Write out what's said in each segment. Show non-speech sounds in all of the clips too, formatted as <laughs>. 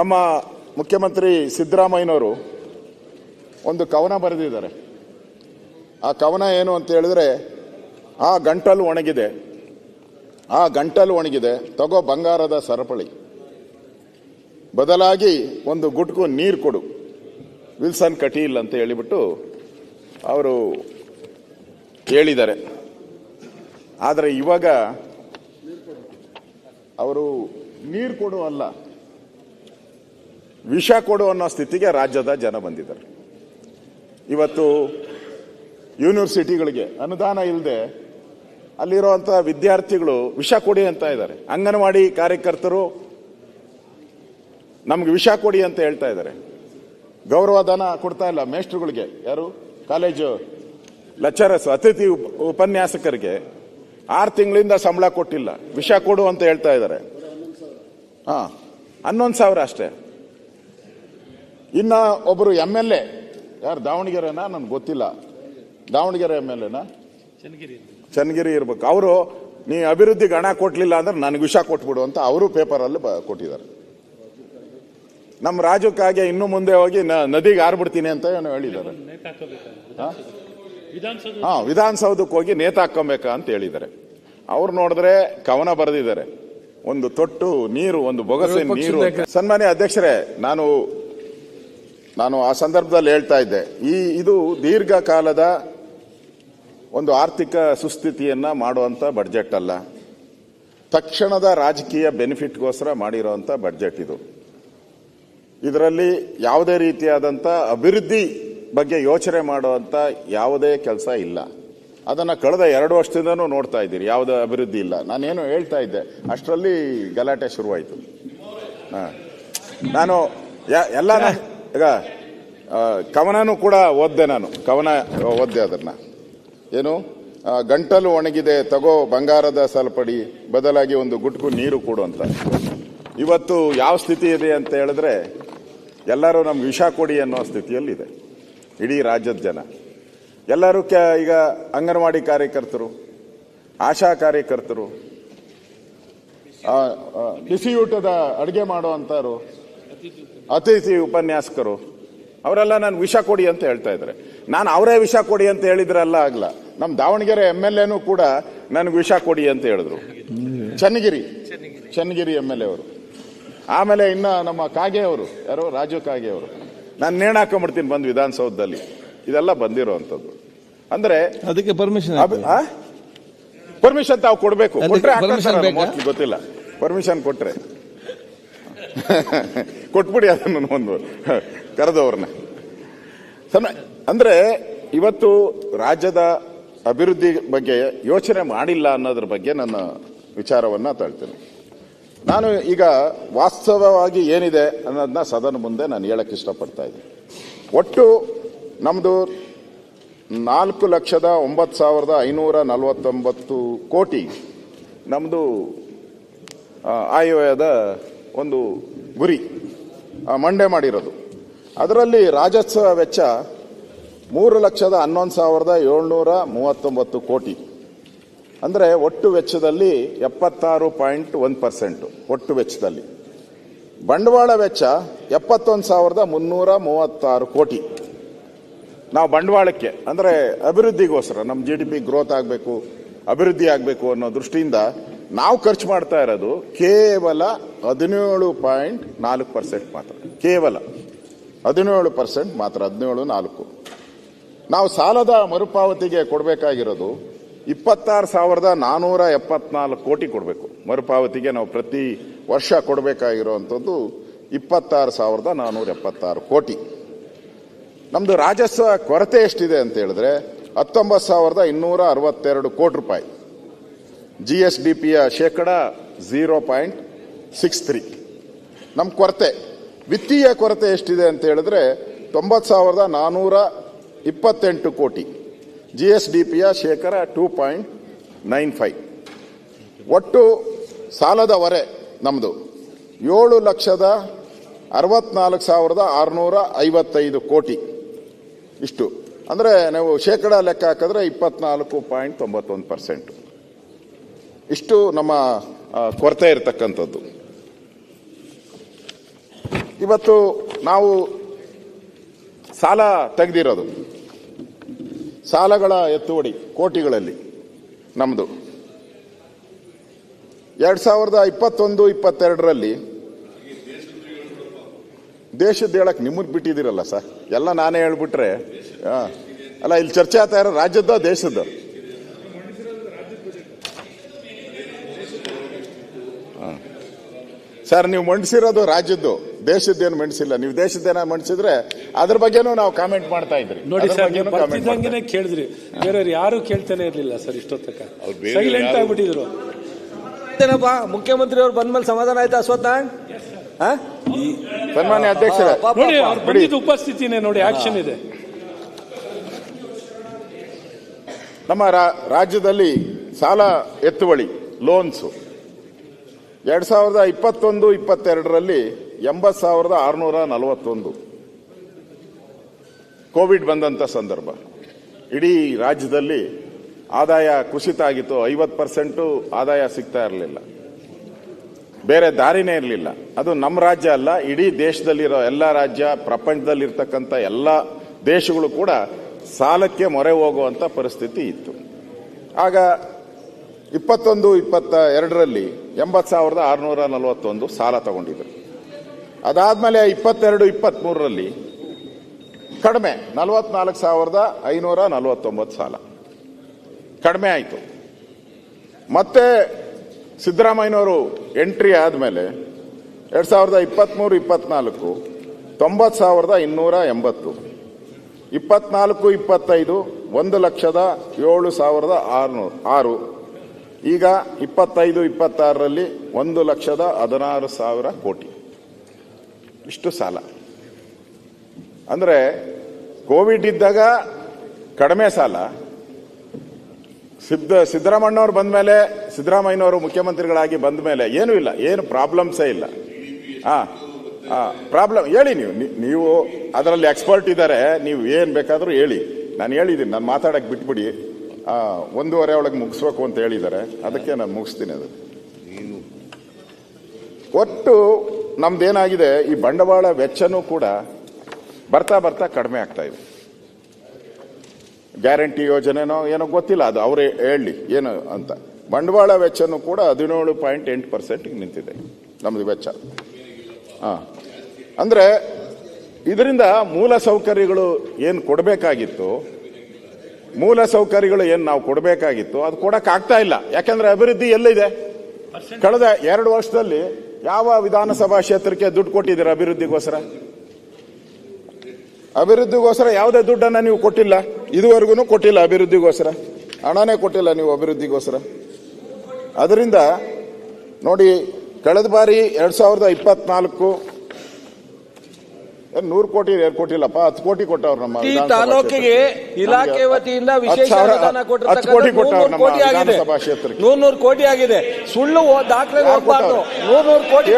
ನಮ್ಮ ಮುಖ್ಯಮಂತ್ರಿ ಸಿದ್ದರಾಮಯ್ಯನವರು ಒಂದು ಕವನ ಬರೆದಿದ್ದಾರೆ. ಆ ಕವನ ಏನು ಅಂತ ಹೇಳಿದ್ರೆ, ಆ ಗಂಟಲು ಒಣಗಿದೆ. ಆ ಗಂಟಲು ಒಣಗಿದೆ, ತಗೋ ಬಂಗಾರದ ಸರಪಳಿ. ಬದಲಾಗಿ ಒಂದು ಗುಟ್ಕು ನೀರು ಕೊಡು. ವಿಲ್ಸನ್ ಕಟೀಲ್ ಅಂತ ಹೇಳಿಬಿಟ್ಟು ಅವರು ಹೇಳಿದ್ದಾರೆ. ಆದರೆ ಇವಾಗ ಅವರು ನೀರು ಕೊಡು ಅಲ್ಲ. ವಿಷ ಕೊಡು ಅನ್ನೋ ಸ್ಥಿತಿಗೆ ರಾಜ್ಯದ ಜನ ಬಂದಿದ್ದಾರೆ. ಇವತ್ತು ಯೂನಿವರ್ಸಿಟಿಗಳಿಗೆ ಅನುದಾನ ಇಲ್ಲದೆ ಅಲ್ಲಿರುವಂಥ ವಿದ್ಯಾರ್ಥಿಗಳು ವಿಷ ಕೊಡಿ ಅಂತ ಇದ್ದಾರೆ. ಅಂಗನವಾಡಿ ಕಾರ್ಯಕರ್ತರು ನಮ್ಗೆ ವಿಷ ಕೊಡಿ ಅಂತ ಹೇಳ್ತಾ ಇದ್ದಾರೆ. ಗೌರವಧನ ಕೊಡ್ತಾ ಇಲ್ಲ ಮೇಸ್ಟ್ರುಗಳಿಗೆ ಯಾರು? ಕಾಲೇಜು ಲೆಕ್ಚರರ್ಸ್ ಅತಿಥಿ ಉಪ- ಉಪನ್ಯಾಸಕರಿಗೆ ಆರು ತಿಂಗಳಿಂದ ಸಂಬಳ ಕೊಟ್ಟಿಲ್ಲ. ವಿಷ ಕೊಡು ಅಂತ ಹೇಳ್ತಾ ಇದ್ದಾರೆ. ಹಾ, ಹನ್ನೊಂದು ಸಾವಿರ ಅಷ್ಟೇ. ಇನ್ನ ಒಬ್ಬರು ಎಂ ಎಲ್ ಎ ಯಾರು ದಾವಣಗೆರೆನಾ? ನನ್ಗೆ ಗೊತ್ತಿಲ್ಲ. ದಾವಣಗೆರೆ ಎಂ ಎಲ್ ಎನಾ ಚನ್ನಗಿರಿ ಇರ್ಬೇಕು. ಅವರು ನೀ ಅಭಿವೃದ್ಧಿಗೆ ಹಣ ಕೊಟ್ಲಿಲ್ಲ ಅಂದ್ರೆ ನನಗೆ ವಿಷ ಕೊಟ್ಬಿಡು ಅಂತ ಅವರು ಪೇಪರಲ್ಲಿ ಬ- ಕೊಟ್ಟಿದ್ದಾರೆ. ನಮ್ಮ ರಾಜ್ಯಕ್ಕಾಗಿ ಇನ್ನು ಮುಂದೆ ಹೋಗಿ ನ- ನದಿಗೆ ಆರ್ಬಿಡ್ತೀನಿ ಅಂತ ಏನೋ ಹೇಳಿದ್ದಾರೆ. ಹಾ? ವಿಧಾನಸೌಧಕ್ಕೆ ಹೋಗಿ ನೇತಾಕೊಂಬೇಕಾ ಅಂತ ಹೇಳಿದ್ದಾರೆ. ಅವ್ರು ನೋಡಿದ್ರೆ ಕವನ ಬರೆದಿದ್ದಾರೆ. ಒಂದು ತೊಟ್ಟು ನೀರು ಒಂದು ಬೊಗಸೆ ನೀರು. ಸನ್ಮಾನ್ಯ ಅಧ್ಯಕ್ಷರೇ ನಾನು ನಾನು ಆ ಸಂದರ್ಭದಲ್ಲಿ ಹೇಳ್ತಾ ಇದ್ದೆ. ಈ, ಇದು ದೀರ್ಘಕಾಲದ ಒಂದು ಆರ್ಥಿಕ ಸುಸ್ಥಿತಿಯನ್ನ ಮಾಡುವಂತ ಬಡ್ಜೆಟ್ ಅಲ್ಲ. ತಕ್ಷಣದ ರಾಜಕೀಯ ಬೆನಿಫಿಟ್ಗೋಸ್ಕರ ಮಾಡಿರೋವಂಥ ಬಡ್ಜೆಟ್ ಇದು. ಇದರಲ್ಲಿ ಯಾವುದೇ ರೀತಿಯಾದಂಥ ಅಭಿವೃದ್ಧಿ ಬಗ್ಗೆ ಯೋಚನೆ ಮಾಡುವಂತ ಯಾವುದೇ ಕೆಲಸ ಇಲ್ಲ. ಅದನ್ನ ಕಳೆದ ಎರಡು ವರ್ಷದಿಂದನೂ ನೋಡ್ತಾ ಇದ್ದೀರಿ, ಯಾವುದೇ ಅಭಿವೃದ್ಧಿ ಇಲ್ಲ. ನಾನೇನು ಹೇಳ್ತಾ ಇದ್ದೆ, ಅಷ್ಟರಲ್ಲಿ ಗಲಾಟೆ ಶುರುವಾಯಿತು. ಹಾಂ. ನಾನು ಎಲ್ಲ ಈಗ ಕವನನೂ ಕೂಡ ಓದ್ದೆ ನಾನು. ಕವನ ಓದ್ದೆ ಅದನ್ನ. ಏನು? ಗಂಟಲು ಒಣಗಿದೆ, ತಗೋ, ಬಂಗಾರದ ಸಲ್ಪಡಿ, ಬದಲಾಗಿ ಒಂದು ಗುಟ್ಕು ನೀರು ಕೊಡು ಅಂತ. ಇವತ್ತು ಯಾವ ಸ್ಥಿತಿ ಇದೆ ಅಂತ ಹೇಳಿದ್ರೆ, ಎಲ್ಲರೂ ನಮ್ಗೆ ವಿಷ ಕೊಡಿ ಅನ್ನೋ ಸ್ಥಿತಿಯಲ್ಲಿದೆ. ಇಡೀ ರಾಜ್ಯದ ಜನ. ಎಲ್ಲರೂ ಕ್ಯಾ, ಈಗ ಅಂಗನವಾಡಿ ಕಾರ್ಯಕರ್ತರು, ಆಶಾ ಕಾರ್ಯಕರ್ತರು ಬಿಸಿಯೂಟದ ಅಡುಗೆ ಮಾಡುವಂಥವ್ರು ಅತಿಥಿ ಉಪನ್ಯಾಸಕರು ಅವರೆಲ್ಲ ನಾನು ವಿಷ ಕೊಡಿ ಅಂತ ಹೇಳ್ತಾ ಇದ್ದಾರೆ. ನಾನು ಅವರೇ ವಿಷ ಕೊಡಿ ಅಂತ ಹೇಳಿದ್ರಲ್ಲ ಆಗ್ಲ. ನಮ್ಮ ದಾವಣಗೆರೆ ಎಂ ಎಲ್ ಎನೂ ಕೂಡ ನನಗೆ ವಿಷ ಕೊಡಿ ಅಂತ ಹೇಳಿದ್ರು. Channagiri. Channagiri M L A ಅವರು. ಆಮೇಲೆ ಇನ್ನ ನಮ್ಮ ಕಾಗೆ ಅವರು ಯಾರು ರಾಜು ಕಾಗೆ ಅವರು. ನಾನು ನೇಣ ಹಾಕೊಂಡ್ಬಿಡ್ತೀನಿ ಬಂದು ವಿಧಾನಸೌಧದಲ್ಲಿ. ಇದೆಲ್ಲ ಬಂದಿರೋವಂಥದ್ದು ಅಂದ್ರೆ ಅದಕ್ಕೆ ಪರ್ಮಿಷನ್ ಪರ್ಮಿಷನ್ ತಾವು ಕೊಡ್ಬೇಕು. ಗೊತ್ತಿಲ್ಲ. ಪರ್ಮಿಷನ್ ಕೊಟ್ರೆ. <laughs> ಕೊಟ್ಬಿಡಿ ಅದನ್ನು ಒಂದು ಕರೆದವ್ರನ್ನ. ಸಣ್ಣ, ಅಂದ್ರೆ ಇವತ್ತು ರಾಜ್ಯದ ಅಭಿವೃದ್ಧಿ ಬಗ್ಗೆ ಯೋಚನೆ ಮಾಡಿಲ್ಲ ಅನ್ನೋದ್ರ ಬಗ್ಗೆ ನನ್ನ ವಿಚಾರವನ್ನ ತಳ್ತೇನೆ. ನಾನು ಈಗ ವಾಸ್ತವವಾಗಿ ಏನಿದೆ ಅನ್ನೋದನ್ನ ಸದನ ಮುಂದೆ ನಾನು ಹೇಳಕ್ಕೆ ಇಷ್ಟಪಡ್ತಾ ಇದ್ದೀನಿ. ಒಟ್ಟು ನಮ್ಮದು ನಾಲ್ಕು ಲಕ್ಷದ ಒಂಬತ್ತು ಸಾವಿರದ ಐನೂರ ನಲವತ್ತೊಂಬತ್ತು ಕೋಟಿ ನಮ್ಮದು ಆಯವ್ಯಯದ ಒಂದು ಗುರಿ ಆ, ಮಂಡನೆ ಮಾಡಿರೋದು. ಅದರಲ್ಲಿ ರಾಜಸ್ವ ವೆಚ್ಚ ಮೂರು ಲಕ್ಷದ ಹನ್ನೊಂದು ಸಾವಿರದ ಏಳ್ನೂರ ಮೂವತ್ತೊಂಬತ್ತು ಕೋಟಿ. ಅಂದರೆ ಒಟ್ಟು ವೆಚ್ಚದಲ್ಲಿ ಎಪ್ಪತ್ತಾರು ಪಾಯಿಂಟ್ ಒಂದು ಪರ್ಸೆಂಟು ಒಟ್ಟು ವೆಚ್ಚದಲ್ಲಿ. ಬಂಡವಾಳ ವೆಚ್ಚ ಎಪ್ಪತ್ತೊಂದು ಸಾವಿರದ ಮುನ್ನೂರ ಮೂವತ್ತಾರು ಕೋಟಿ. ನಾವು ಬಂಡವಾಳಕ್ಕೆ ಅಂದರೆ ಅಭಿವೃದ್ಧಿಗೋಸ್ಕರ ನಮ್ಮ ಜಿ ಡಿ ಪಿ ಗ್ರೋತ್ ಆಗಬೇಕು ಅಭಿವೃದ್ಧಿ ಆಗಬೇಕು ಅನ್ನೋ ದೃಷ್ಟಿಯಿಂದ ನಾವು ಖರ್ಚು ಮಾಡ್ತಾ ಇರೋದು ಕೇವಲ ಹದಿನೇಳು ಪಾಯಿಂಟ್ ನಾಲ್ಕು ಪರ್ಸೆಂಟ್ ಮಾತ್ರ. ಕೇವಲ ಹದಿನೇಳು ಪರ್ಸೆಂಟ್ ಮಾತ್ರ, ಹದಿನೇಳು ನಾಲ್ಕು. ನಾವು ಸಾಲದ ಮರುಪಾವತಿಗೆ ಕೊಡಬೇಕಾಗಿರೋದು ಇಪ್ಪತ್ತಾರು ಸಾವಿರದ ನಾನೂರ ಎಪ್ಪತ್ನಾಲ್ಕು ಕೋಟಿ ಕೊಡಬೇಕು. ಮರುಪಾವತಿಗೆ ನಾವು ಪ್ರತಿ ವರ್ಷ ಕೊಡಬೇಕಾಗಿರುವಂಥದ್ದು ಇಪ್ಪತ್ತಾರು ಸಾವಿರದ ನಾನ್ನೂರ ಎಪ್ಪತ್ತಾರು ಕೋಟಿ. ನಮ್ಮದು ರಾಜಸ್ವ ಕೊರತೆ ಎಷ್ಟಿದೆ ಅಂತ ಹೇಳಿದ್ರೆ ಹತ್ತೊಂಬತ್ತು ಸಾವಿರದ ಇನ್ನೂರ ಅರವತ್ತೆರಡು ಕೋಟಿ ರೂಪಾಯಿ. ಜಿ ಎಸ್ ಡಿ ಪಿಯ ಶೇಕಡ ಝೀರೋ ಪಾಯಿಂಟ್ ಸಿಕ್ಸ್ ತ್ರೀ ನಮ್ಮ ಕೊರತೆ, ವಿತ್ತೀಯ ಕೊರತೆ ಎಷ್ಟಿದೆ ಅಂತ ಹೇಳಿದ್ರೆ ತೊಂಬತ್ತು ಸಾವಿರದ ನಾನೂರ ಇಪ್ಪತ್ತೆಂಟು ಕೋಟಿ. ಜಿ ಎಸ್ ಡಿ ಪಿಯ ಶೇಕಡ ಟೂ ಪಾಯಿಂಟ್ ನೈನ್ ಫೈವ್ ಒಟ್ಟು ಸಾಲದ ಹೊರೆ ನಮ್ಮದು ಏಳು ಲಕ್ಷದ ಅರವತ್ನಾಲ್ಕು ಸಾವಿರದ ಆರುನೂರ ಐವತ್ತೈದು ಕೋಟಿ. ಇಷ್ಟು. ಅಂದರೆ ನಾವು ಶೇಕಡ ಲೆಕ್ಕ ಹಾಕಿದ್ರೆ ಇಪ್ಪತ್ನಾಲ್ಕು ಪಾಯಿಂಟ್ ತೊಂಬತ್ತೊಂದು ಪರ್ಸೆಂಟ್ ಇಷ್ಟು ನಮ್ಮ ಕೊರತೆ ಇರತಕ್ಕಂಥದ್ದು. ಇವತ್ತು ನಾವು ಸಾಲ ತೆಗೆದಿರೋದು. ಸಾಲಗಳ ಎತ್ತುವಡಿ ಕೋಟಿಗಳಲ್ಲಿ ನಮ್ಮದು ಎರಡ್ ಸಾವಿರದ ಇಪ್ಪತ್ತೊಂದು, ಇಪ್ಪತ್ತೆರಡರಲ್ಲಿ ದೇಶದ ಹೇಳಕ್ಕೆ ನಿಮ್ಮ ಬಿಟ್ಟಿದ್ದೀರಲ್ಲ ಸರ್? ಎಲ್ಲ ನಾನೇ ಹೇಳ್ಬಿಟ್ರೆ ಅಲ್ಲ, ಇಲ್ಲಿ ಚರ್ಚೆ ಆಗ್ತಾ ಇರೋ ರಾಜ್ಯದ್ದು ದೇಶದ್ದು? ಸರ್ ನೀವು ಮಂಡಿಸಿರೋದು ರಾಜ್ಯದ್ದು. ದೇಶದ್ದೇನು ಮಂಡಿಸಿಲ್ಲ. ನೀವು ದೇಶದ್ದೇನ ಮಂಡಿಸಿದ್ರೆ ಅದ್ರ ಬಗ್ಗೆನೂ ನಾವು ಕಾಮೆಂಟ್ ಮಾಡ್ತಾ ಇದ್ರಿ. ನೋಡಿ ಅದ್ರ ಸರ್ ಬಗ್ಗೆನೂ ನೀವು ಬರ್ತಿದ್ದಂಗೆನೆ ಕೇಳಿದ್ರಿ. ಬೇರೆಯವ್ರು ಯಾರು ಕೇಳ್ತಾನೆ ಇರಲಿಲ್ಲ ಸರ್ ಇಷ್ಟೊತ್ತಕ. ಸೈಲೆಂಟ್ ಆಗ್ಬಿಟ್ಟಿದ್ರು. ಏನಪ್ಪ ಮುಖ್ಯಮಂತ್ರಿ ಅವ್ರು ಬಂದ್ಮೇಲೆ ಸಮಾಧಾನ ಆಯ್ತಾ ಅಶ್ವತ್. ಸನ್ಮಾನ್ಯ ಅಧ್ಯಕ್ಷರ ನೋಡಿ ಪಾಪ. ಅವ್ರು ಬಂದಿದ್ದ ಉಪಸ್ಥಿತಿನೇ ನೋಡಿ ಆಕ್ಷನ್ ಇದೆ. ನಮ್ಮ ರಾ- ರಾಜ್ಯದಲ್ಲಿ ಸಾಲ ಎತ್ತುವಳಿ ಲೋನ್ಸ್ ಎರಡ್ ಸಾವಿರದ ಇಪ್ಪತ್ತೊಂದು, ಇಪ್ಪತ್ತೆರಡರಲ್ಲಿ ಎಂಬತ್ ಸಾವಿರದ ಆರುನೂರ ನಲವತ್ತೊಂದು. ಕೋವಿಡ್ ಬಂದಂತ ಸಂದರ್ಭ. ಇಡೀ ರಾಜ್ಯದಲ್ಲಿ ಆದಾಯ ಕುಸಿತ ಆಗಿತ್ತು. ಐವತ್ತು ಪರ್ಸೆಂಟು ಆದಾಯ ಸಿಗ್ತಾ ಇರಲಿಲ್ಲ. ಬೇರೆ ದಾರಿನೇ ಇರಲಿಲ್ಲ. ಅದು ನಮ್ಮ ರಾಜ್ಯ ಅಲ್ಲ, ಇಡೀ ದೇಶದಲ್ಲಿರೋ ಎಲ್ಲ ರಾಜ್ಯ, ಪ್ರಪಂಚದಲ್ಲಿರ್ತಕ್ಕಂಥ ಎಲ್ಲ ದೇಶಗಳು ಕೂಡ ಸಾಲಕ್ಕೆ ಮೊರೆ ಹೋಗುವಂಥ ಪರಿಸ್ಥಿತಿ ಇತ್ತು. ಆಗ ಇಪ್ಪತ್ತೊಂದು, ಇಪ್ಪತ್ತ ಎರಡರಲ್ಲಿ ಎಂಬತ್ತು ಸಾವಿರದ ಆರುನೂರ ನಲವತ್ತೊಂದು ಸಾಲ ತಗೊಂಡಿದ್ರು. ಅದಾದ್ಮೇಲೆ ಇಪ್ಪತ್ತೆರಡು, ಇಪ್ಪತ್ತ್ಮೂರರಲ್ಲಿ ಕಡಿಮೆ ನಲವತ್ನಾಲ್ಕು ಸಾವಿರದ ಐನೂರ ನಲವತ್ತೊಂಬತ್ತು ಸಾಲ. ಕಡಿಮೆ ಆಯಿತು. ಮತ್ತೆ ಸಿದ್ದರಾಮಯ್ಯನವರು ಎಂಟ್ರಿ ಆದಮೇಲೆ ಎರಡು ಸಾವಿರದ ಇಪ್ಪತ್ತ್ಮೂರು, ಇಪ್ಪತ್ತ್ನಾಲ್ಕು, ತೊಂಬತ್ತು ಸಾವಿರದ ಇನ್ನೂರ ಎಂಬತ್ತು ಇಪ್ಪತ್ನಾಲ್ಕು ಇಪ್ಪತ್ತೈದು, ಒಂದು ಲಕ್ಷದ ಏಳು ಸಾವಿರದ ಆರುನೂರು, ಆರು ಈಗ ಇಪ್ಪತ್ತೈದು, ಇಪ್ಪತ್ತಾರರಲ್ಲಿ ಒಂದು ಲಕ್ಷದ ಹದಿನಾರು ಸಾವಿರ ಕೋಟಿ. ಇಷ್ಟು ಸಾಲ. ಅಂದರೆ ಕೋವಿಡ್ ಇದ್ದಾಗ ಕಡಿಮೆ ಸಾಲ. ಸಿದ್ದ ಸಿದ್ದರಾಮಣ್ಣವ್ರು ಬಂದ ಮೇಲೆ, ಸಿದ್ದರಾಮಯ್ಯನವರು ಮುಖ್ಯಮಂತ್ರಿಗಳಾಗಿ ಬಂದ ಮೇಲೆ ಏನೂ ಇಲ್ಲ, ಏನು ಪ್ರಾಬ್ಲಮ್ಸೇ ಇಲ್ಲ. ಹಾಂ ಹಾಂ, ಪ್ರಾಬ್ಲಮ್, ಹೇಳಿ ನೀವು ನೀವು ಅದರಲ್ಲಿ ಎಕ್ಸ್ಪರ್ಟ್ ಇದ್ದಾರೆ, ನೀವು ಏನು ಬೇಕಾದರೂ ಹೇಳಿ. ನಾನು ಹೇಳಿದ್ದೀನಿ, ನಾನು ಮಾತಾಡಕ್ಕೆ ಬಿಟ್ಬಿಡಿ. ಒಂದೂವರೆ ಒಳಗೆ ಮುಗಿಸ್ಬೇಕು ಅಂತ ಹೇಳಿದ್ದಾರೆ. ಅದಕ್ಕೆ ನಾನು ಮುಗಿಸ್ತೀನಿ ಅದು. ಒಟ್ಟು ನಮ್ದೇನಾಗಿದೆ ಈ ಬಂಡವಾಳ ವೆಚ್ಚನೂ ಕೂಡ ಬರ್ತಾ ಬರ್ತಾ ಕಡಿಮೆ ಆಗ್ತಾ ಇದೆ. ಗ್ಯಾರಂಟಿ ಯೋಜನೆನೋ ಏನೋ ಗೊತ್ತಿಲ್ಲ ಅದು ಅವರೇ ಹೇಳಿ ಏನು ಅಂತ. ಬಂಡವಾಳ ವೆಚ್ಚನೂ ಕೂಡ ಹದಿನೇಳು ಪಾಯಿಂಟ್ ಎಂಟು ಪರ್ಸೆಂಟ್ ನಿಂತಿದೆ ನಮ್ಮದು ವೆಚ್ಚ. ಹಾಂ. ಅಂದ್ರೆ ಇದರಿಂದ ಮೂಲ ಸೌಕರ್ಯಗಳು ಏನು ಕೊಡಬೇಕಾಗಿತ್ತು ಮೂಲ ಸೌಕರ್ಯಗಳು ಏನು ನಾವು ಕೊಡಬೇಕಾಗಿತ್ತು ಅದು ಕೊಡಕ್ ಆಗ್ತಾ ಇಲ್ಲ. ಯಾಕಂದ್ರೆ ಅಭಿವೃದ್ಧಿ ಎಲ್ಲಿದೆ? ಕಳೆದ ಎರಡು ವರ್ಷದಲ್ಲಿ ಯಾವ ವಿಧಾನಸಭಾ ಕ್ಷೇತ್ರಕ್ಕೆ ದುಡ್ಡು ಕೊಟ್ಟಿದ್ದೀರಾ ಅಭಿವೃದ್ಧಿಗೋಸ್ಕರ? ಅಭಿವೃದ್ಧಿಗೋಸ್ಕರ ಯಾವುದೇ ದುಡ್ಡನ್ನ ನೀವು ಕೊಟ್ಟಿಲ್ಲ. ಇದುವರೆಗೂ ಕೊಟ್ಟಿಲ್ಲ ಅಭಿವೃದ್ಧಿಗೋಸ್ಕರ. ಹಣನೇ ಕೊಟ್ಟಿಲ್ಲ ನೀವು ಅಭಿವೃದ್ಧಿಗೋಸ್ಕರ. ಅದರಿಂದ ನೋಡಿ ಕಳೆದ ಬಾರಿ ಎರಡ್ ಸಾವಿರದ ಇಪ್ಪತ್ನಾಲ್ಕು ನೂರು ಕೋಟಿ ಎರಡು ಕೊಟ್ಟಿಲ್ಲಪ್ಪ ಹತ್ತು ಕೋಟಿ ಕೊಟ್ಟವ್ರು ನಮ್ಮ ಈ ತಾಲೂಕಿಗೆ. ಇಲಾಖೆ ವತಿಯಿಂದ ವಿಶೇಷ ಅನುದಾನ ಕೋಟಿ ಕೋಟಿ ಆಗಿದೆ. ವಿಧಾನಸಭಾ ಕ್ಷೇತ್ರಕ್ಕೆ. ನೂರ್ ನೂರು ಕೋಟಿ ಆಗಿದೆ. ಸುಳ್ಳು ದಾಖಲೆ ಯಾರು ಹೋಗ್ಬಾರ್ದು ಕೊಟ್ಟವ್ರು? ನೂರ್ ನೂರು ಕೋಟಿ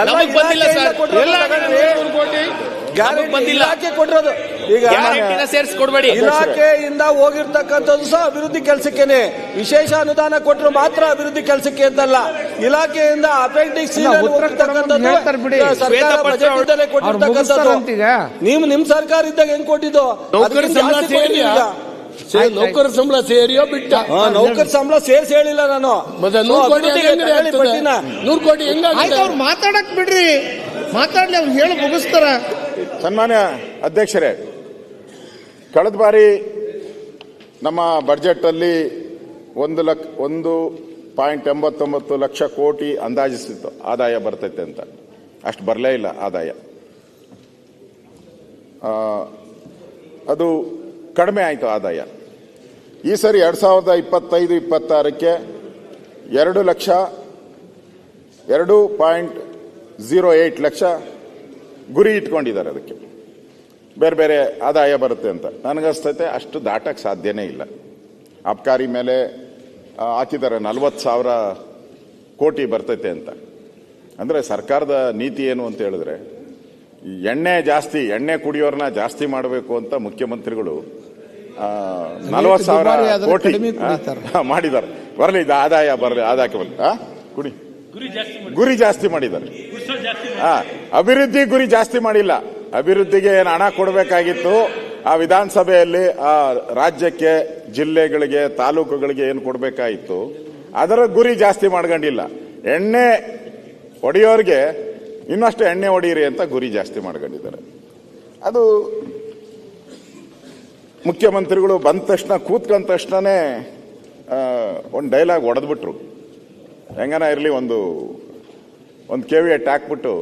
ಎಲ್ಲ ಬಂದಿಲ್ಲ ಸರ್. ಎಲ್ಲ ಕೋಟಿ. ಗ್ಯಾರಂಟಿ ಇಲಾಖೆ ಕೊಟ್ಟಿರೋದು. ಈಗ ಇಲಾಖೆಯಿಂದ ಹೋಗಿರ್ತಕ್ಕಂಥದ್ದು ಸಹ ಅಭಿವೃದ್ಧಿ ಕೆಲಸಕ್ಕೇನೆ. ವಿಶೇಷ ಅನುದಾನ ಕೊಟ್ಟರು ಮಾತ್ರ ಅಭಿವೃದ್ಧಿ ಕೆಲಸಕ್ಕೆ ಅಂತಲ್ಲ. ಇಲಾಖೆಯಿಂದ ಅಪೆಂಡಿಕ್ಸ್ ನೀವು ನಿಮ್ ಸರ್ಕಾರ ಇದ್ದಾಗ ಹೆಂಗ್ ಕೊಟ್ಟಿದ್ದು? ನೌಕರ ಸಂಬಳ ಸೇರಿಯಾ? ಈಗ. ಸೇ- ನೌಕರ ಸಂಬಳ ಸೇರಿಯೋ ಬಿಟ್ಟ? ನೌಕರ ಸಂಬಳ ಸೇರ್ಸಿ ಹೇಳಿಲ್ಲ ನಾನು. ನೂರು ಕೋಟಿ ಅವ್ರು ಮಾತಾಡಕ್ ಬಿಡ್ರಿ. ಮಾತಾಡ್ಲಿ ಅವ್ರು ಹೇಳಿ ಮುಗಿಸ್ತಾರ. ಸನ್ಮಾನ್ಯ ಅಧ್ಯಕ್ಷರೇ ಕಳೆದ ಬಾರಿ ನಮ್ಮ ಬಜೆಟ್ ಅಲ್ಲಿ ಒಂದು ಲಕ್ಷ ಒಂದು ಪಾಯಿಂಟ್ ಎಂಬತ್ತೊಂಬತ್ತು ಲಕ್ಷ ಕೋಟಿ ಅಂದಾಜಿಸಿತ್ತು. ಆದಾಯ ಬರ್ತೈತೆ ಅಂತ. ಅಷ್ಟು ಬರಲೇ ಇಲ್ಲ ಆದಾಯ. ಅದು ಕಡಿಮೆ ಆಯಿತು ಆದಾಯ. ಈ ಸರಿ ಎರಡು ಸಾವಿರದ ಇಪ್ಪತ್ತೈದು, ಇಪ್ಪತ್ತಾರಕ್ಕೆ ಎರಡು ಲಕ್ಷ, ಎರಡು ಪಾಯಿಂಟ್ ಝೀರೋ ಏಟ್ ಲಕ್ಷ ಗುರಿ ಇಟ್ಕೊಂಡಿದ್ದಾರೆ ಅದಕ್ಕೆ. ಬೇರೆ ಬೇರೆ ಆದಾಯ ಬರುತ್ತೆ ಅಂತ. ನನಗನ್ಸ್ತೈತೆ ಅಷ್ಟು ದಾಟಕ್ಕೆ ಸಾಧ್ಯನೇ ಇಲ್ಲ. ಅಬ್ಕಾರಿ ಮೇಲೆ ಹಾಕಿದ್ದಾರೆ ನಲ್ವತ್ತು ಸಾವಿರ ಕೋಟಿ ಬರ್ತೈತೆ ಅಂತ. ಅಂದರೆ ಸರ್ಕಾರದ ನೀತಿ ಏನು ಅಂತ ಹೇಳಿದ್ರೆ ಎಣ್ಣೆ ಜಾಸ್ತಿ ಎಣ್ಣೆ ಕುಡಿಯೋರನ್ನ ಜಾಸ್ತಿ ಮಾಡಬೇಕು ಅಂತ ಮುಖ್ಯಮಂತ್ರಿಗಳು ನಲ್ವತ್ತು ಸಾವಿರ ಕೋಟಿ ಮಾಡಿದ್ದಾರೆ. ಬರಲಿ ಇದು ಆದಾಯ ಬರಲಿ ಆದಾಯಕ್ಕೆ ಬರಲಿ. ಕುಡಿ. ಗುರಿ ಜಾಸ್ತಿ ಮಾಡಿದ್ದಾರೆ. ಆ, ಅಭಿವೃದ್ಧಿ ಗುರಿ ಜಾಸ್ತಿ ಮಾಡಿಲ್ಲ. ಅಭಿವೃದ್ಧಿಗೆ ಏನು ಹಣ ಕೊಡಬೇಕಾಗಿತ್ತು, ಆ ವಿಧಾನಸಭೆಯಲ್ಲಿ ಆ ರಾಜ್ಯಕ್ಕೆ, ಜಿಲ್ಲೆಗಳಿಗೆ, ತಾಲೂಕುಗಳಿಗೆ ಏನು ಕೊಡಬೇಕಾಗಿತ್ತು ಅದರ ಗುರಿ ಜಾಸ್ತಿ ಮಾಡ್ಕೊಂಡಿಲ್ಲ. ಎಣ್ಣೆ ಹೊಡೆಯೋರಿಗೆ ಇನ್ನಷ್ಟು ಎಣ್ಣೆ ಹೊಡೀರಿ ಅಂತ ಗುರಿ ಜಾಸ್ತಿ ಮಾಡ್ಕೊಂಡಿದ್ದಾರೆ. ಅದು ಮುಖ್ಯಮಂತ್ರಿಗಳು ಬಂದ ತಕ್ಷಣ, ಕೂತ್ಕೊಂಡ ತಕ್ಷಣನೇ ಒಂದು ಡೈಲಾಗ್ ಹೊಡೆದ್ಬಿಟ್ರು ಹೆಂಗನ ಇರಲಿ, ಒಂದು ಒಂದು ಕೆ ವಿ ಎಟ್ ಹಾಕ್ಬಿಟ್ಟು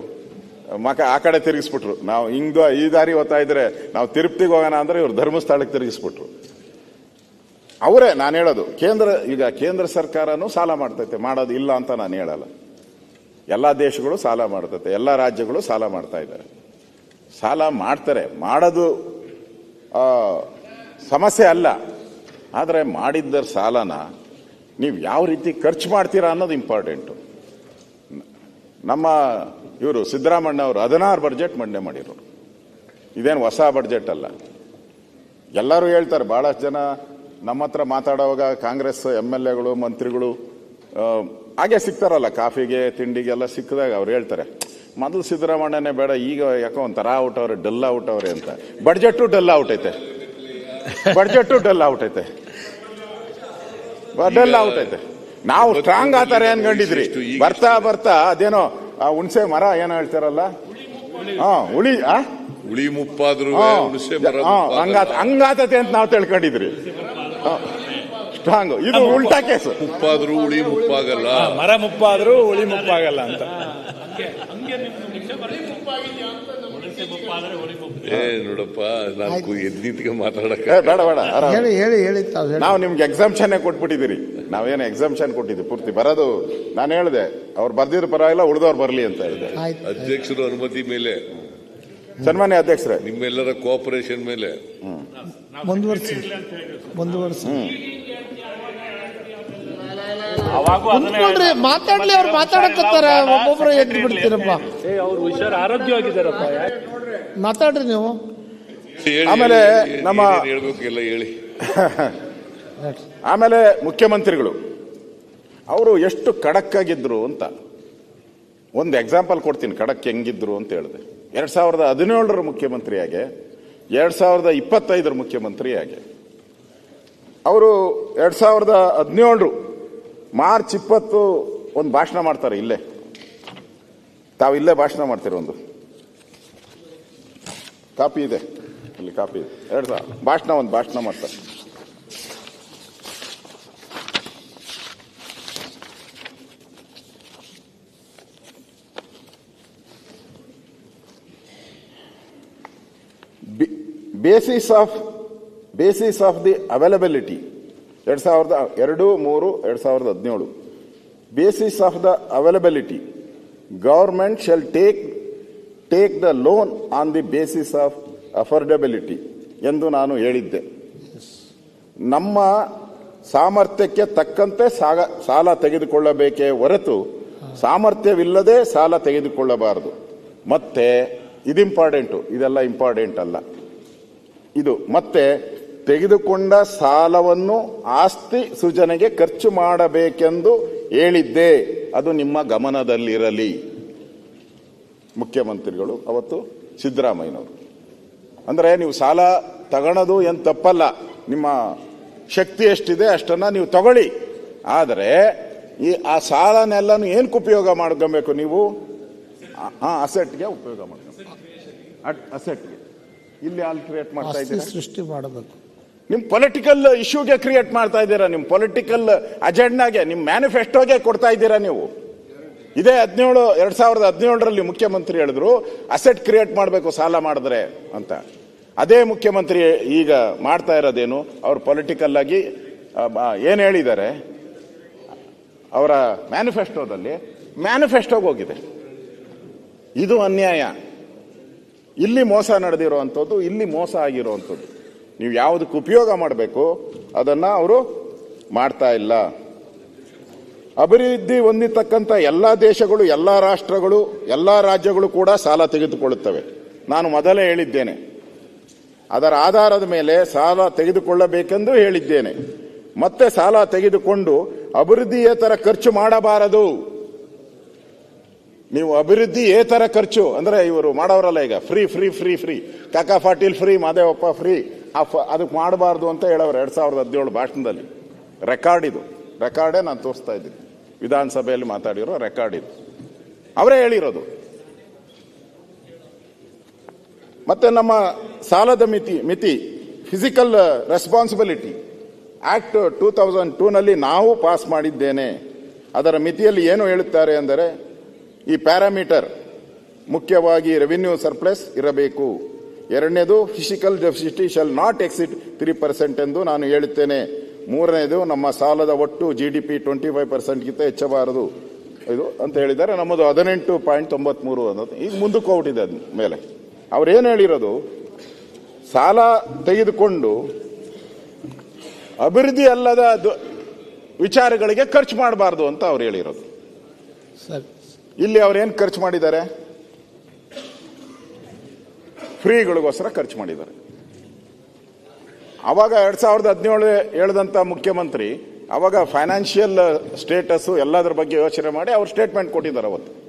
ಮಕ ಆ ಕಡೆ ತಿರುಗಿಸ್ಬಿಟ್ರು. ನಾವು ಹಿಂಗ್ ಈ ದಾರಿ ಓದ್ತಾ ಇದ್ರೆ ನಾವು ತಿರುಪ್ತಿಗೆ ಹೋಗೋಣ ಅಂದ್ರೆ ಇವ್ರು ಧರ್ಮಸ್ಥಳಕ್ಕೆ ತಿರುಗಿಸ್ಬಿಟ್ರು. ಅವರೇ, ನಾನು ಹೇಳೋದು, ಕೇಂದ್ರ, ಈಗ ಕೇಂದ್ರ ಸರ್ಕಾರನೂ ಸಾಲ ಮಾಡ್ತೈತೆ, ಮಾಡೋದು ಇಲ್ಲ ಅಂತ ನಾನು ಹೇಳಲ್ಲ. ಎಲ್ಲ ದೇಶಗಳು ಸಾಲ ಮಾಡ್ತೈತೆ, ಎಲ್ಲ ರಾಜ್ಯಗಳು ಸಾಲ ಮಾಡ್ತಾ ಇದ್ದಾರೆ. ಸಾಲ ಮಾಡ್ತಾರೆ, ಮಾಡೋದು ಸಮಸ್ಯೆ ಅಲ್ಲ. ಆದರೆ ಮಾಡಿದ್ದ ಸಾಲನ ನೀವು ಯಾವ ರೀತಿ ಖರ್ಚು ಮಾಡ್ತೀರಾ ಅನ್ನೋದು ಇಂಪಾರ್ಟೆಂಟು ನಮ್ಮ ಇವರು ಸಿದ್ದರಾಮಣ್ಣ ಅವರು ಹದಿನಾರು ಬಡ್ಜೆಟ್ ಮಂಡನೆ ಮಾಡಿರೋರು. ಇದೇನು ಹೊಸ ಬಡ್ಜೆಟ್ ಅಲ್ಲ. ಎಲ್ಲರೂ ಹೇಳ್ತಾರೆ ಬಹಳಷ್ಟು ಜನ ನಮ್ಮ ಹತ್ರ ಮಾತಾಡುವಾಗ ಕಾಂಗ್ರೆಸ್ ಎಂ ಎಲ್ ಎಗಳು ಮಂತ್ರಿಗಳು ಹಾಗೆ ಸಿಗ್ತಾರಲ್ಲ ಕಾಫಿಗೆ ತಿಂಡಿಗೆಲ್ಲ ಸಿಕ್ಕಿದಾಗ ಅವ್ರು ಹೇಳ್ತಾರೆ ಮೊದಲು ಸಿದ್ದರಾಮಣ್ಣನೇ ಬೇಡ ಈಗ ಯಾಕೋ ಒಂಥರ ಔಟ್ ಅವ್ರೆ ಡಲ್ ಔಟ್ ಅವ್ರೆ ಅಂತ. ಬಡ್ಜೆಟ್ಟು ಡಲ್ ಔಟ್ ಐತೆ. ಬಡ್ಜೆಟ್ಟು ಡಲ್ ಔಟ್ ಐತೆ. ಡಲ್ ಔಟ್ ಐತೆ. ನಾವು ಸ್ಟ್ರಾಂಗ್ ಆತಾರೆ ಅನ್ಕೊಂಡಿದ್ರಿ ಬರ್ತಾ ಬರ್ತಾ ಅದೇನೋ ಆ ಹುಣಸೆ ಮರ ಏನೋ ಹೇಳ್ತಾರಲ್ಲ? ಹಾ ಹುಳಿ ಆ? ಹುಳಿ ಮುಪ್ಪಾದ್ರು. ಹಂಗಾತ ಹಂಗಾತತೆ ಅಂತ ನಾವು ತಿಳ್ಕೊಂಡಿದ್ರಿ. ಸ್ಟ್ರಾಂಗ್ ಇದು ಉಲ್ಟಾ ಕೇಸು. ಮುಪ್ಪಾದ್ರು ಹುಳಿ ಮುಪ್ಪಾಗಲ್ಲ. ಮರ ಮುಪ್ಪಾದ್ರೂ ಹುಳಿ ಮುಪ್ಪಾಗಲ್ಲ ಅಂತ. ಏ ನೋಡಪ್ಪ ನಾನು ಎದ್ನಿತ್ಗೆ ಮಾತಾಡಕ ಏ, ಬೇಡ ಬೇಡ ಹೇಳಿ ಹೇಳಿ ಹೇಳಿ ನಾವು ನಿಮ್ಗೆ ಎಕ್ಸಾಮ್ಷನ್ ಕೊಟ್ಬಿಟ್ಟಿದ್ದೀರಿ. ನಾವೇನು ಎಕ್ಸಾಮ್ಷನ್ ಕೊಟ್ಟಿದ್ವಿ ಪೂರ್ತಿ ಬರೋದು. ನಾನು ಹೇಳಿದೆ ಅವ್ರು ಬರ್ದಿದ್ರು ಪರವಾಗಿಲ್ಲ ಉಳಿದವ್ರು ಬರಲಿ ಅಂತ ಹೇಳಿದೆ. ಅಧ್ಯಕ್ಷರ ಅನುಮತಿ ಮೇಲೆ. ಸನ್ಮಾನ್ಯ ಅಧ್ಯಕ್ಷರೇ. ನಿಮ್ಮೆಲ್ಲರ ಕೋಆಪರೇಷನ್ ಮೇಲೆ. ಮುಂದುವರ್ಸಿ ಮುಂದುವರ್ಸಿ ಮಾತಾಡ್ಲಿ ಅವ್ರು ಮಾತಾಡಕತ್ತಾರ ಒಬ್ಬೊಬ್ರು ಎದ್ದು ಬಿಡ್ತೀರಪ್ಪ ಏ ಅವ್ರು ಹುಷಾರ್ ಆರೋಗ್ಯವಾಗಿದ್ದಾರಪ್ಪ ಮಾತಾಡ್ರಿ ನೀವು. ಆಮೇಲೆ ನಮ್ಮ- ಏನೇನ್ ಹೇಳ್ಬೇಕು ಎಲ್ಲ ಹೇಳಿ. <laughs> ಆಮೇಲೆ ಮುಖ್ಯಮಂತ್ರಿಗಳು, ಅವರು ಎಷ್ಟು ಖಡಕ್ ಆಗಿದ್ರು ಅಂತ. ಒಂದು ಎಕ್ಸಾಂಪಲ್ ಕೊಡ್ತೀನಿ ಖಡಕ್ ಹೆಂಗಿದ್ರು ಅಂತ ಹೇಳಿದೆ. ಎರಡು ಸಾವಿರದ ಹದಿನೇಳರ ಮುಖ್ಯಮಂತ್ರಿಯಾಗೆ, ಎರಡು ಸಾವಿರದ ಇಪ್ಪತ್ತೈದರ ಮುಖ್ಯಮಂತ್ರಿಯಾಗೆ. ಅವರು ಎರಡು ಸಾವಿರದ ಹದಿನೇಳರು, ಮಾರ್ಚ್ ಇಪ್ಪತ್ತು ಒಂದು ಭಾಷಣ ಮಾಡ್ತಾರೆ ಇಲ್ಲೇ. ತಾವು ಇಲ್ಲೇ ಭಾಷಣ ಮಾಡ್ತೀರ ಒಂದು? ಕಾಪಿ ಇದೆ ಇಲ್ಲಿ ಕಾಪಿ ಇದೆ. ಎರಡು ಸಾವಿರ, ಭಾಷಣ ಒಂದು, ಭಾಷಣ ಮಾಡ್ತಾರೆ. Basis of basis of the availability ಎರಡು ಸಾವಿರದ ಎರಡು ಮೂರು ಎರಡು ಸಾವಿರದ ಹದಿನೇಳು. Basis of the availability government shall take take the loan on the basis of affordability ಎಂದು ನಾನು ಹೇಳಿದ್ದೆ. ನಮ್ಮ ಸಾಮರ್ಥ್ಯಕ್ಕೆ ತಕ್ಕಂತೆ ಸಾಗ ಸಾಲ ತೆಗೆದುಕೊಳ್ಳಬೇಕೇ ಹೊರತು ಸಾಮರ್ಥ್ಯವಿಲ್ಲದೆ ಸಾಲ ತೆಗೆದುಕೊಳ್ಳಬಾರದು. ಮತ್ತೆ ಇದು ಇಂಪಾರ್ಟೆಂಟು ಇದೆಲ್ಲ ಇಂಪಾರ್ಟೆಂಟ್ ಅಲ್ಲ ಇದು ಮತ್ತೆ ತೆಗೆದುಕೊಂಡ ಸಾಲವನ್ನು ಆಸ್ತಿ ಸೃಜನೆಗೆ ಖರ್ಚು ಮಾಡಬೇಕೆಂದು ಹೇಳಿದ್ದೆ. ಅದು ನಿಮ್ಮ ಗಮನದಲ್ಲಿರಲಿ. ಮುಖ್ಯಮಂತ್ರಿಗಳು, ಅವತ್ತು ಸಿದ್ದರಾಮಯ್ಯನವರು. ಅಂದರೆ ನೀವು ಸಾಲ ತಗೊಳ್ಳೋದು ಏನು ತಪ್ಪಲ್ಲ. ನಿಮ್ಮ ಶಕ್ತಿ ಎಷ್ಟಿದೆ ಅಷ್ಟನ್ನು ನೀವು ತಗೊಳ್ಳಿ. ಆದರೆ ಈ ಆ ಸಾಲನೆಲ್ಲನೂ ಏನಕ್ಕೆ ಉಪಯೋಗ ಮಾಡ್ಕೊಬೇಕು ನೀವು? ಹಾಂ ಅಸೆಟ್ಗೆ ಉಪಯೋಗ ಮಾಡ್ಕೊಬೇಕು. ಅಸೆಟ್ಗೆ ಇಲ್ಲಿ ಅಲ್ಲಿ ಕ್ರಿಯೇಟ್ ಮಾಡ್ತಾ ಇದ್ದೀರಾ? ಸೃಷ್ಟಿ ಮಾಡಬೇಕು. ನಿಮ್ಮ ಪೊಲಿಟಿಕಲ್ ಇಶ್ಯೂಗೆ ಕ್ರಿಯೇಟ್ ಮಾಡ್ತಾ ಇದ್ದೀರಾ ನಿಮ್ಮ ಪೊಲಿಟಿಕಲ್ ಅಜೆಂಡಾಗೆ ನಿಮ್ಮ ಮ್ಯಾನಿಫೆಸ್ಟೋಗೆ ಕೊಡ್ತಾ ಇದ್ದೀರಾ ನೀವು? ಇದೇ ಹದಿನೇಳು ಎರಡು ಸಾವಿರದ ಹದಿನೇಳರಲ್ಲಿ ಮುಖ್ಯಮಂತ್ರಿ ಹೇಳಿದ್ರು ಅಸೆಟ್ ಕ್ರಿಯೇಟ್ ಮಾಡಬೇಕು ಸಾಲ ಮಾಡಿದ್ರೆ ಅಂತ. ಅದೇ ಮುಖ್ಯಮಂತ್ರಿ ಈಗ ಮಾಡ್ತಾ ಇರೋದೇನು ಅವ್ರು ಪೊಲಿಟಿಕಲ್ ಆಗಿ ಆ, ಹೇಳಿದ್ದಾರೆ? ಅವರ ಮ್ಯಾನಿಫೆಸ್ಟೋದಲ್ಲಿ ಮ್ಯಾನಿಫೆಸ್ಟೋಗೆ ಹೋಗಿದೆ. ಇದು ಅನ್ಯಾಯ. ಇಲ್ಲಿ ಮೋಸ ನಡೆದಿರುವಂಥದ್ದು, ಇಲ್ಲಿ ಮೋಸ ಆಗಿರುವಂಥದ್ದು. ನೀವು ಯಾವುದಕ್ಕೆ ಉಪಯೋಗ ಮಾಡಬೇಕು, ಅದನ್ನು ಅವರು ಮಾಡ್ತಾ ಇಲ್ಲ. ಅಭಿವೃದ್ಧಿ ಹೊಂದಿತಕ್ಕಂಥ ಎಲ್ಲ ದೇಶಗಳು, ಎಲ್ಲ ರಾಷ್ಟ್ರಗಳು, ಎಲ್ಲ ರಾಜ್ಯಗಳು ಕೂಡ ಸಾಲ ತೆಗೆದುಕೊಳ್ಳುತ್ತವೆ. ನಾನು ಮೊದಲೇ ಹೇಳಿದ್ದೇನೆ. ಅದರ ಆಧಾರದ ಮೇಲೆ ಸಾಲ ತೆಗೆದುಕೊಳ್ಳಬೇಕೆಂದು ಹೇಳಿದ್ದೇನೆ. ಮತ್ತೆ ಸಾಲ ತೆಗೆದುಕೊಂಡು ಅಭಿವೃದ್ಧಿಯೇತರ ಖರ್ಚು ಮಾಡಬಾರದು. ನೀವು ಅಭಿವೃದ್ಧಿ ಏತರ ಖರ್ಚು. ಅಂದ್ರೆ ಇವರು ಮಾಡೋರಲ್ಲ ಈಗ. ಫ್ರೀ ಫ್ರೀ ಫ್ರೀ ಫ್ರೀ ಕಾಕಾ ಪಾಟೀಲ್ ಫ್ರೀ ಮಾದೇವಪ್ಪ ಫ್ರೀ ಅದಕ್ಕೆ ಮಾಡಬಾರ್ದು ಅಂತ ಹೇಳವ್ರು ಎರಡ್ ಸಾವಿರದ ಹದಿನೇಳು ಭಾಷಣದಲ್ಲಿ. ರೆಕಾರ್ಡ್ ಇದು. ರೆಕಾರ್ಡೇ ನಾನು ತೋರಿಸ್ತಾ ಇದ್ದೀನಿ. ವಿಧಾನಸಭೆಯಲ್ಲಿ ಮಾತಾಡಿರೋ ರೆಕಾರ್ಡ್ ಇದು. ಅವರೇ ಹೇಳಿರೋದು. ಮತ್ತೆ ನಮ್ಮ ಸಾಲದ ಮಿತಿ ಮಿತಿ fiscal responsibility act two thousand ಟೂನಲ್ಲಿ ನಾವು ಪಾಸ್ ಮಾಡಿದ್ದೇನೆ. ಅದರ ಮಿತಿಯಲ್ಲಿ ಏನು ಹೇಳುತ್ತಾರೆ ಅಂದರೆ ಈ ಪ್ಯಾರಾಮೀಟರ್ ಮುಖ್ಯವಾಗಿ ರೆವಿನ್ಯೂ ಸರ್ಪ್ಲಸ್ ಇರಬೇಕು. ಎರಡನೇದು fiscal deficit shall not exceed three percent ಎಂದು ನಾನು ಹೇಳುತ್ತೇನೆ. ಮೂರನೇದು, ನಮ್ಮ ಸಾಲದ ಒಟ್ಟು G D P twenty five ಪರ್ಸೆಂಟ್ಗಿಂತ ಹೆಚ್ಚಬಾರದು. ಇದು ಅಂತ ಹೇಳಿದ್ದಾರೆ. ನಮ್ಮದು ಹದಿನೆಂಟು ಪಾಯಿಂಟ್ ತೊಂಬತ್ಮೂರು ಅನ್ನೋದು. ಈಗ ಮುಂದಕ್ಕೆ ಹೋಗ್ಬಿಟ್ಟಿದೆ ಮೇಲೆ. ಮೇಲೆ ಅವ್ರೇನು ಹೇಳಿರೋದು? ಸಾಲ ತೆಗೆದುಕೊಂಡು ಅಭಿವೃದ್ಧಿ ಅಲ್ಲದ ವಿಚಾರಗಳಿಗೆ ಖರ್ಚು ಮಾಡಬಾರ್ದು ಅಂತ ಅವ್ರು ಹೇಳಿರೋದು. ಸರ್ ಇಲ್ಲಿ ಅವ್ರೇನು ಖರ್ಚು ಮಾಡಿದ್ದಾರೆ? ಫ್ರೀಗಳಿಗೋಸ್ಕರ ಖರ್ಚು ಮಾಡಿದ್ದಾರೆ. ಅವಾಗ ಎರಡ್ ಸಾವಿರದ ಹದಿನೇಳು ಹೇಳಿದಂತ ಮುಖ್ಯಮಂತ್ರಿ ಅವಾಗ ಫೈನಾನ್ಷಿಯಲ್ ಸ್ಟೇಟಸ್ ಎಲ್ಲದರ ಬಗ್ಗೆ ಯೋಚನೆ ಮಾಡಿ ಅವ್ರು ಸ್ಟೇಟ್ಮೆಂಟ್ ಕೊಟ್ಟಿದ್ದಾರೆ ಅವತ್ತು.